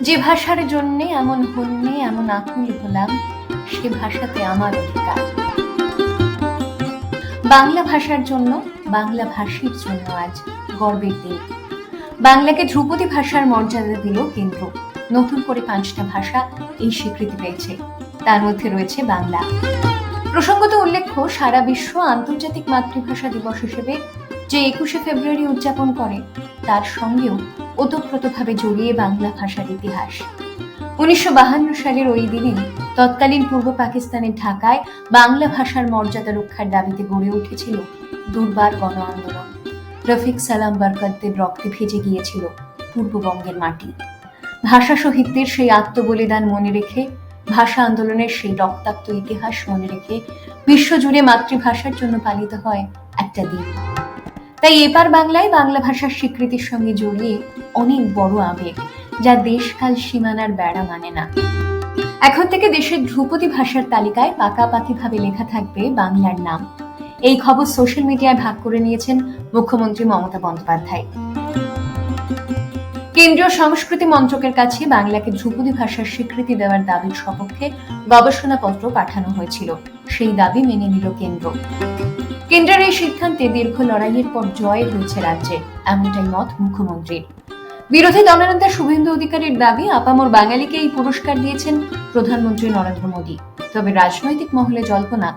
যে ভাষার জন্যে, এমন হন্যে এমন আকুল হলাম, সে ভাষাতে আমার অধিকার। বাংলা ভাষার জন্য, বাংলা ভাষীর জন্য আজ গর্বের দিন। বাংলাকে ধ্রুপদী ভাষার মর্যাদা দিল কেন্দ্র। নতুন করে পাঁচটা ভাষা এই স্বীকৃতি পেয়েছে। তার মধ্যে রয়েছে বাংলা। প্রসঙ্গত উল্লেখ্য, সারা বিশ্ব আন্তর্জাতিক মাতৃভাষা দিবস হিসেবে যে একুশে ফেব্রুয়ারি উদযাপন করে, তার সঙ্গেও ওতপ্রোতভাবে জড়িয়ে বাংলা ভাষার ইতিহাস। উনিশশো সালের ওই দিনে তৎকালীন পূর্ব পাকিস্তানের ঢাকায় বাংলা ভাষার মর্যাদা রক্ষার দাবিতে গড়ে উঠেছিল দুর্বার গণ আন্দোলন। রফিক সালাম বরকতদের রক্তে ভেজে গিয়েছিল পূর্ববঙ্গের মাটি। ভাষা শহীদদের সেই আত্মবলিদান মনে রেখে, ভাষা আন্দোলনের সেই রক্তাক্ত ইতিহাস মনে রেখে বিশ্বজুড়ে মাতৃভাষার জন্য পালিত হয় একটা দিন। তাই এপার বাংলায় বাংলা ভাষার স্বীকৃতির সঙ্গে জড়িয়ে অনেক বড় আবেগ, যা দেশকাল সীমানার বেড়া মানে না। এখন থেকে দেশের ধ্রুপদী ভাষার তালিকায় পাকাপাকিভাবে লেখা থাকবে বাংলার নাম। এই খবর সোশ্যাল মিডিয়ায় ভাগ করে নিয়েছেন মুখ্যমন্ত্রী মমতা বন্দ্যোপাধ্যায়। কেন্দ্রীয় সংস্কৃতি মন্ত্রকের কাছে বাংলাকে ধ্রুপদী ভাষার স্বীকৃতি দেওয়ার দাবির সপক্ষে গবেষণাপত্র পাঠানো হয়েছিল। সেই দাবি মেনে নিল কেন্দ্র। কেন্দ্রের এই সিদ্ধান্তে দীর্ঘ লড়াইয়ের পর জয় হয়েছে রাজ্যে, এমনটাই মত মুখ্যমন্ত্রীর। বিরোধী দলনেতা শুভেন্দু অধিকারীর দাবি, আপামর বাঙালিকে এই পুরস্কার দিয়েছেন প্রধানমন্ত্রী নরেন্দ্র মোদী। তবে রাজনৈতিক মহলে জল্পনা,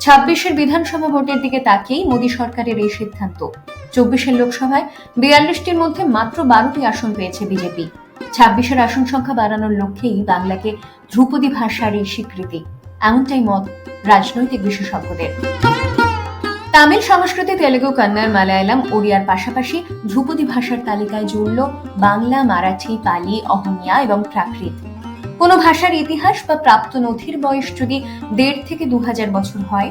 ছাব্বিশের বিধানসভা ভোটের দিকে তাকিয়েই মোদী সরকারের এই সিদ্ধান্ত। চব্বিশের লোকসভায় বিয়াল্লিশটির মধ্যে মাত্র বারোটি আসন পেয়েছে বিজেপি। ছাব্বিশের আসন সংখ্যা বাড়ানোর লক্ষ্যেই বাংলাকে ধ্রুপদী ভাষার এই স্বীকৃতি। এমনটাই মত রাজনৈতিক বিশেষজ্ঞদের। তামিল সংস্কৃতি, তেলেগু, কন্নড়, মালায়ালাম, ওড়িয়ার পাশাপাশি ধ্রুপদী ভাষার তালিকায় জুড়ল বাংলা, মারাঠি পালি অহমিয়া এবং প্রাকৃত। কোনো ভাষার ইতিহাস বা প্রাপ্ত নথির বয়স যদি দেড় থেকে দু হাজার বছর হয়,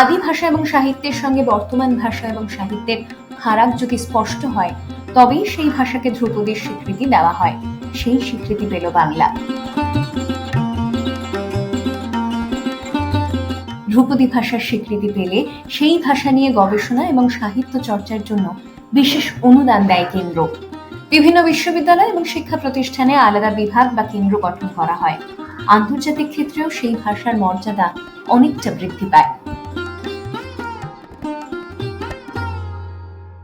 আদি ভাষা এবং সাহিত্যের সঙ্গে বর্তমান ভাষা এবং সাহিত্যের ফারাক যদি স্পষ্ট হয়, তবেই সেই ভাষাকে ধ্রুপদীর স্বীকৃতি দেওয়া হয়। সেই স্বীকৃতি পেল বাংলা। ধ্রুপদী ভাষার স্বীকৃতি পেলে সেই ভাষা নিয়ে গবেষণা এবং সাহিত্য চর্চার জন্য বিশেষ অনুদান দেয় কেন্দ্র। বিভিন্ন বিশ্ববিদ্যালয় এবং শিক্ষা প্রতিষ্ঠানে আলাদা বিভাগ বা কেন্দ্র গঠন করা হয়। আন্তর্জাতিক ক্ষেত্রেও সেই ভাষার মর্যাদা অনেকটা বৃদ্ধি পায়।